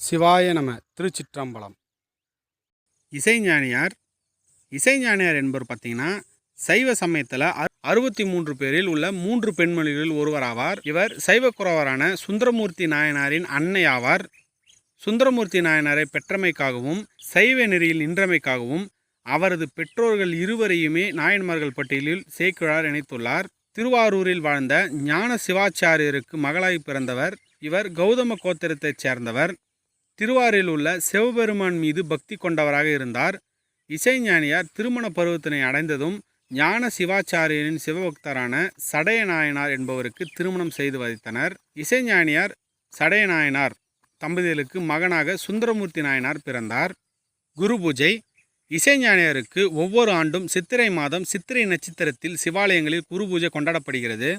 சிவாய நம திருச்சிற்றம்பலம். இசைஞானியார் இசைஞானியார் என்பவர் பார்த்தீங்கன்னா சைவ சமயத்தில் அறுபத்தி மூன்று பேரில் உள்ள மூன்று பெண்மணிகளில் ஒருவராவார். இவர் சைவக்குறவரான சுந்தரமூர்த்தி நாயனாரின் அன்னை ஆவார் சுந்தரமூர்த்தி நாயனாரை பெற்றமைக்காகவும் சைவ நெறியில் நின்றமைக்காகவும் அவரது பெற்றோர்கள் இருவரையுமே நாயன்மார்கள் பட்டியலில் சேக்கிழார் இணைத்துள்ளார். திருவாரூரில் வாழ்ந்த ஞான சிவாச்சாரியருக்கு மகளாய் பிறந்தவர். இவர் கௌதம கோத்திரத்தைச் சேர்ந்தவர். திருவாரூரில் உள்ள சிவபெருமான் மீது பக்தி கொண்டவராக இருந்தார். இசைஞானியார் திருமண பருவத்தினை அடைந்ததும் ஞான சிவாச்சாரியரின் சிவபக்தரான சடையநாயனார் என்பவருக்கு திருமணம் செய்து வைத்தனர். இசைஞானியார் சடையநாயனார் தம்பதிகளுக்கு மகனாக சுந்தரமூர்த்தி நாயனார் பிறந்தார். குரு பூஜை. இசைஞானியாருக்கு ஒவ்வொரு ஆண்டும் சித்திரை மாதம் சித்திரை நட்சத்திரத்தில் சிவாலயங்களில் குரு பூஜை கொண்டாடப்படுகிறது.